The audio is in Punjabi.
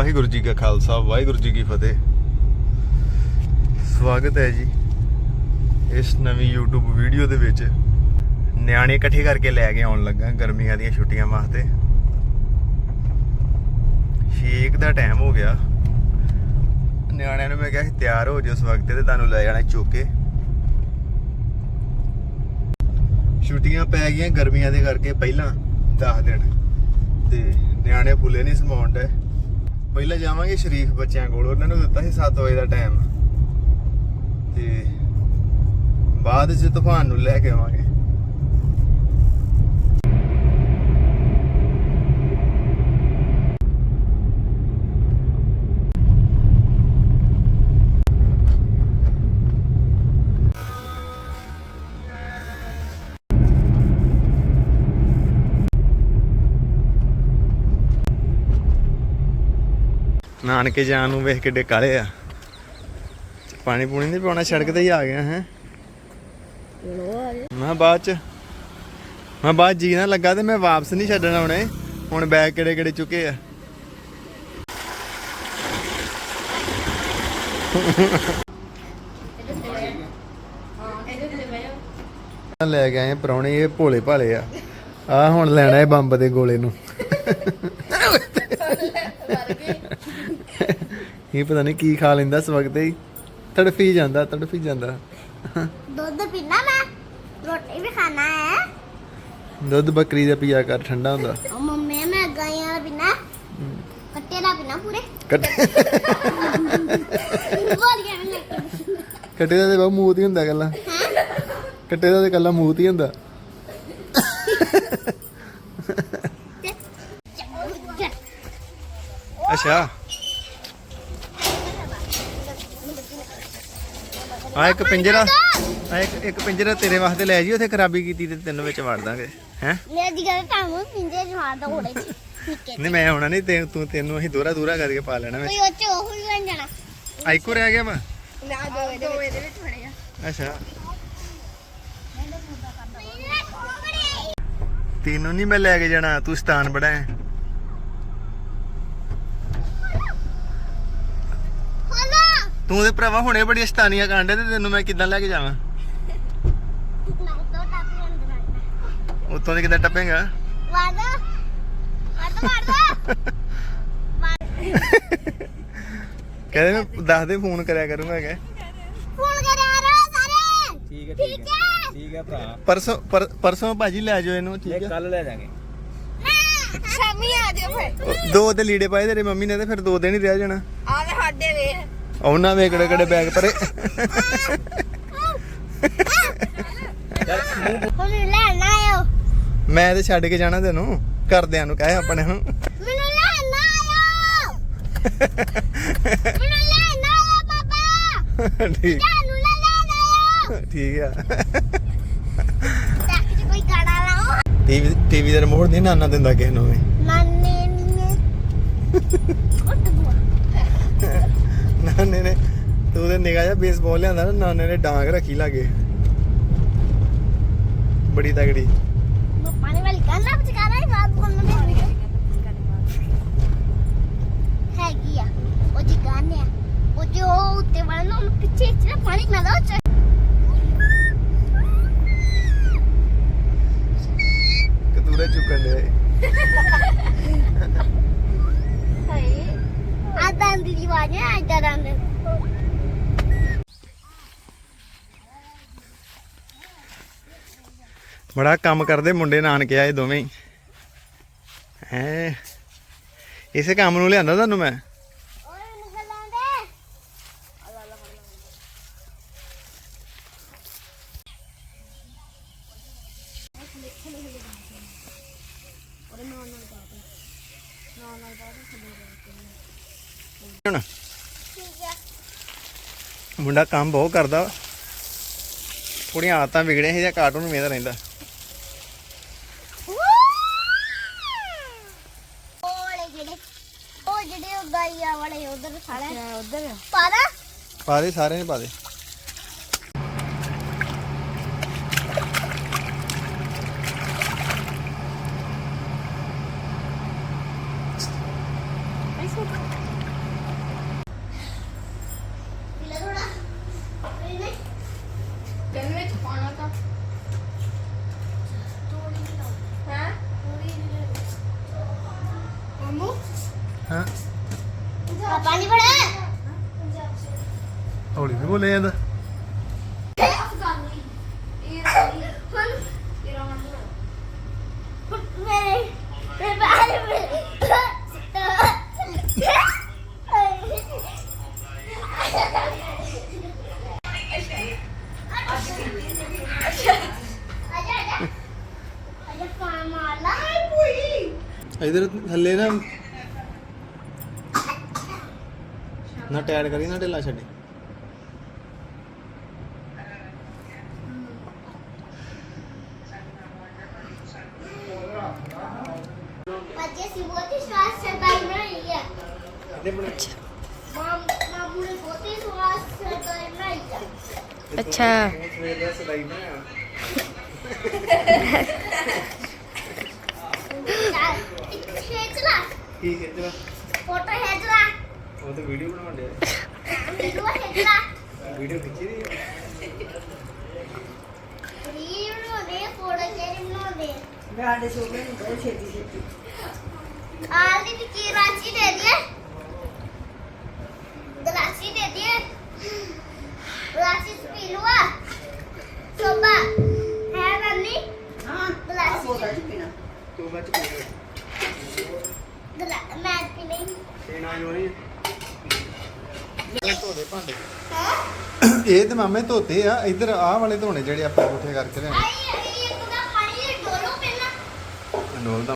ਵਾਹਿਗੁਰੂ ਜੀ ਕਾ ਖਾਲਸਾ, ਵਾਹਿਗੁਰੂ ਜੀ ਕੀ ਫਤਿਹ। ਸਵਾਗਤ ਹੈ ਜੀ ਇਸ ਨਵੀਂ YouTube ਵੀਡੀਓ ਦੇ ਵਿੱਚ। ਨਿਆਣੇ ਇਕੱਠੇ ਕਰਕੇ ਲੈ ਕੇ ਆਉਣ ਲੱਗਾ ਗਰਮੀਆਂ ਦੀਆਂ ਛੁੱਟੀਆਂ ਵਾਸਤੇ। ਛੇਕ ਦਾ ਟਾਈਮ ਹੋ ਗਿਆ। ਨਿਆਣਿਆਂ ਨੂੰ ਮੈਂ ਕਿਹਾ ਸੀ, ਤਿਆਰ ਹੋ ਜਿਓ ਉਸ ਵਕਤ ਤੇ ਤੁਹਾਨੂੰ ਲੈ ਜਾਣਾ ਚੁੱਕ। ਕੇ ਛੁੱਟੀਆਂ ਪੈ ਗਈਆਂ ਗਰਮੀਆਂ ਦੇ ਕਰਕੇ ਪਹਿਲਾਂ 10 ਦਿਨ। ਤੇ ਨਿਆਣੇ ਫੁੱਲੇ ਨਹੀਂ ਸਮਾਉਣ ਡਏ ਪਹਿਲਾਂ ਜਾਵਾਂਗੇ ਸ਼ਰੀਫ ਬੱਚਿਆਂ ਕੋਲ, ਉਹਨਾਂ ਨੂੰ ਦਿੱਤਾ ਸੀ 7 ਵਜੇ ਦਾ ਟਾਈਮ ਤੇ ਬਾਅਦ ਚ ਤੂਫਾਨ ਨੂੰ ਲੈ ਕੇ ਆਵਾਂਗੇ। ਨਾਨਕੇ ਜਾਣ ਨੂੰ ਵੇਖ ਕਿੱਡੇ ਕਾਲੇ ਆ। ਪਾਣੀ ਪੂਣੀ ਨਹੀਂ ਪਾਉਣਾ ਸੜਕ ਤੇ ਹੀ ਆ ਗਿਆ ਹੈ। ਮੈਂ ਬਾਅਦ ਚ, ਮੈਂ ਬਾਅਦ ਜੀ ਨਾ ਲੱਗਾ ਤੇ ਮੈਂ ਵਾਪਸ ਨਹੀਂ ਛੱਡਣ ਆਉਣੇ। ਹੁਣ ਬੈਗ ਕਿਹੜੇ ਕਿਹੜੇ ਚੁੱਕੇ ਆ। ਲੈ ਕੇ ਆਏ ਪਰੌਣੇ, ਇਹ ਭੋਲੇ ਭਾਲੇ ਆ। ਆ ਹੁਣ ਲੈਣਾ ਹੈ ਬੰਬ ਦੇ ਗੋਲੇ ਨੂੰ। ਇਹ ਪਤਾ ਨਹੀਂ ਕੀ ਖਾ ਲੈਂਦਾ ਇਸ ਵਕਤ ਹੀ। ਤੜਫੀ ਜਾਂਦਾ ਤੜਫੀ ਜਾਂਦਾ। ਦੁੱਧ ਪੀਣਾ ਮੈਂ? ਰੋਟੀ ਵੀ ਖਾਣਾ ਹੈ। ਦੁੱਧ ਬੱਕਰੀ ਦਾ ਪੀਆ ਕਰ ਠੰਡਾ ਹੁੰਦਾ। ਉਹ ਮੰਮੀ ਮੈਂ ਗਾਈਆਂ ਦਾ ਪੀਣਾ ਕੱਟੇ ਦਾ ਪੀਣਾ ਪੂਰੇ। ਕੱਟੇ ਬੋਲ ਗਿਆ ਮੈਂ ਕੱਟੇ ਦਾ ਤੇ ਬਹੁਤ ਮੂਤ ਹੀ ਹੁੰਦਾ ਕੱਲਾ ਕੱਟੇ ਦਾ ਤੇ ਕੱਲਾ ਮੂਤ ਹੀ ਹੁੰਦਾ। ਅੱਛਾ। ਆ ਇੱਕ ਪਿੰਜਰਾ ਆ ਇੱਕ ਇੱਕ ਪਿੰਜਰਾ ਤੇਰੇ ਵਾਸਤੇ ਲੈ ਜੀ ਉਥੇ ਖਰਾਬੀ ਕੀਤੀ ਤੇ ਤੈਨੂੰ ਵਿੱਚ ਵੜ ਦਾਂਗੇ ਹੈ? ਮੇਰਾ ਜੀ ਕਹਿੰਦਾ ਤੁਹਾਨੂੰ ਪਿੰਜੇ ਚ ਮਾਰ ਦੋ ਹੋੜੇ ਚ ਠੀਕ ਹੈ ਨਹੀਂ ਮੈਂ ਆਉਣਾ ਨਹੀਂ ਤੇ ਤੂੰ ਤੈਨੂੰ ਅਸੀਂ ਦੋਰਾ ਦੂਰਾ ਕਰਕੇ ਪਾ ਲੈਣਾ ਵਿੱਚ। ਕੋਈ ਉਹ ਚ ਉਹ ਬਣ ਜਾਣਾ। ਆਈਕੋ ਰਹਿ ਗਿਆ ਵਾ ਨਾ ਦੋ ਇਹਦੇ ਵਿੱਚ। ਫੜੇਗਾ ਅੱਛਾ। ਤੈਨੂੰ ਨਹੀਂ ਮੈਂ ਲੈ ਕੇ ਜਾਣਾ ਤੂੰ ਸਤਾਨ ਬੜਾ ਹੈ। ਤੂੰ ਤੇ ਭਰਾਵਾ ਹੁਣੇ ਬੜੀ ਸਤਾਨੀਆਂ ਕਾਂਡੇ ਤੇ ਤੈਨੂੰ ਮੈਂ ਕਿੱਦਾਂ ਲੈ ਕੇ ਜਾਵਾਂ? ਦੋ ਉੱਤੋਂ ਦੀ ਕਿੱਦਾਂ ਟੱਪੇਗਾ? ਮਾਰ ਦੋ ਮਾਰ ਦੋ ਦੋ ਕਹਿੰਦੇ ਮੈਂ ਦੱਸ ਦੇ ਫੋਨ ਕਰਿਆ ਕਰੂੰਗਾ ਕਿ ਫੋਨ ਕਰਿਆ ਰੋ ਸਾਰੇ ਠੀਕ ਹੈ ਠੀਕ ਹੈ ਠੀਕ ਹੈ ਭਰਾ। ਪਰਸੋਂ ਪਰ- ਪਰਸੋਂ ਭਾਜੀ ਲੈ ਜਾਓ ਇਹਨੂੰ ਠੀਕ ਇਹ ਹੈ? ਕੱਲ ਲੈ ਜਾਾਂਗੇ। ਸ਼ਾਮੀ ਆ ਜਾਓ ਫਿਰ। ਦੋ ਤੇ ਲੀੜੇ ਪਾਏ ਤੇਰੀ ਮੰਮੀ ਨੇ ਤੇ ਫਿਰ ਦੋ ਦਿਨ ਹੀ ਰਹਿ ਜਾਣਾ। ਉਹਨਾਂ ਵੇ ਕਿਹੜੇ ਕਿਹੜੇ ਬੈਗ ਭਰੇ? ਹੁਣ ਲੈਣਾ ਆਇਓ। ਮੈਂ ਤੇ ਛੱਡ ਕੇ ਜਾਣਾ ਤੈਨੂੰ ਘਰਦਿਆਂ ਨੂੰ ਕਹੇ ਆਪਣੇ ਨੂੰ। ਮੈਨੂੰ ਲੈਣਾ ਆਇਓ। ਮੈਨੂੰ ਲੈਣਾ ਆਇਓ ਪਾਪਾ। ਠੀਕ। ਤੁਹਾਨੂੰ ਲੈ ਲੈਣਾ ਆਇਓ। ਠੀਕ ਆ। ਟੈਕ ਕੋਈ ਗਾਣਾ ਲਾਓ। ਟੀਵੀ ਟੀਵੀ ਦਾ ਰਿਮੋਟ ਨਹੀਂ ਨਾਨਾ ਦਿੰਦਾ ਕਿਸੇ ਨੂੰ ਵੀ। ਨਾਨੇ। ਨੇ ਨਾਨੇ ਨੇ, ਤੂੰ ਤੇ ਨਿਗਾਹ ਜਿਹਾ ਬੇਸਬਾਲ ਲਿਆਂਦਾ ਨਾ, ਨਾਨੇ ਨੇ ਡਾਂਗ ਰੱਖੀ ਲਾਗੇ। ਬੜੀ ਤਗੜੀ। ਪਾਣੀ ਵਾਲੀ ਗਾਣਾ ਬਚਕਾਣਾ ਹੀ ਬਾਤ ਬੋਲਣ ਦੇ ਹੈਗੀ ਆ, ਉਹ ਜੀ ਗਾਣੇ ਆ। ਉਹ ਜੋ ਉੱਤੇ ਵਾਲਾ ਨਾ ਉਹਨੂੰ ਪਿੱਛੇ ਇਤਨਾ ਪਾਣੀ ਨਾ ਦੋ ਚ ਕਤੂਰੇ ਚੁੱਕਣ ਦੇ ਹਾਏ ਆ ਦੰਦ ਦੀ ਆਵਾਜ਼ ਹੈ ਆ ਦੰਦ ਬੜਾ ਕੰਮ ਕਰਦੇ ਮੁੰਡੇ ਨਾਨਕੇ ਆਏ ਦੋਵੇਂ। ਹੀ? ਹੈ ਇਸੇ ਕੰਮ ਨੂੰ ਲਿਆਂਦਾ ਤੁਹਾਨੂੰ ਮੈਂ? ਮੁੰਡਾ ਕੰਮ ਬਹੁਤ ਕਰਦਾ ਥੋੜੀਆਂ ਆਦਤਾਂ ਵਿਗੜੀਆਂ ਸੀ ਜਾਂ ਕਾਰਟੂਨ ਵੇਖਦਾ ਰਹਿੰਦਾ ਓਲੇ ਜਿਹੜੇ ਉਹ ਜਿਹੜੇ ਉਹ ਗਾਈਆ ਵਾਲੇ ਉਧਰ ਸਾਲੇ ਉਧਰ ਪਾਦਾ ਪਾ ਦੇ ਸਾਰੇ ਨੇ ਪਾ ਦੇ। ਫੁੱਲ ਜਾਂਦਾ ਅਫਗਾਨੀ ਈਰਾਨੀ ਹੁਣ ਈਰਾਨੀ ਹੁਣ ਮੇਰੇ ਮੇਰੇ ਬਾਹਰ ਮੇਰੇ ਅੱਛਾ ਅੱਛਾ ਅੱਛਾ ਪਾਣ ਮਾਰਨਾ ਹੈ ਕੋਈ ਇਧਰ ਥੱਲੇ ਨਾ ਨਾ ਟੈਡ ਕਰੀ ਨਾ ਢਿੱਲਾ ਛੱਡੀ ਬੱਚੇ ਸੀ ਬਹੁਤ ਹੀ ਸਵਾਦ ਸੇ ਬਾਈ ਬਣਾਈ ਹੈ ਮਾਮ ਮਾਮੂ ਨੇ ਬਹੁਤ ਹੀ ਸਵਾਦ ਸੇ ਬਾਈ ਬਣਾਈ ਹੈ ਅੱਛਾ। ਦਾ ਕੀ ਖਿੱਚਣਾ ਫੋਟੋ ਖੇਚ ਲਾ ਉਹ ਤਾਂ ਵੀਡੀਓ ਬਣਾਉਣ ਡਿਆ। ਵੀਡੀਓ ਖੇਚ ਲਾ ਵੀਡੀਓ ਖਿੱਚੀ ਦੀ ਰੀਲ ਬਣਾਉਂਦੇ ਫੋਟੋ ਖੇਚ ਬਣਾਉਂਦੇ ਸੋਗੇ ਨੂੰ ਬਹੁਤ ਛੇਤੀ ਛੇਤੀ ਆਲ ਦੀ ਕੀ ਰਾਚੀ ਦੇ ਦਿਏ ਗਲਾਸੀ ਦੇ ਦਿਏ ਗਲਾਸੀ ਪੀ ਲੂਆ ਸੋਬਾ ਹੈ ਬੰਨੀ ਹਾਂ ਗਲਾਸੀ ਬੋਤਲ ਚ ਪੀਣਾ ਪੀ ਗਲਾ ਮੈਂ ਨਹੀਂ। ਇਹ ਨਾ ਜੋਰੀ ਧੋਦੇ ਭਾਂਡੇ। ਹੈ? ਇਹ ਤੇ ਮਾਮੇ ਧੋਤੇ ਆ ਇਧਰ ਆਹ ਵਾਲੇ ਧੋਣੇ ਜਿਹੜੇ ਆਪਾਂ ਇਕੱਠੇ ਕਰਕੇ ਲਿਆਏ। ਆਈ ਇੱਕ ਦਾ ਪਾਣੀ ਡੋਲੋ ਪਹਿਲਾਂ। ਡੋਲ ਦਾ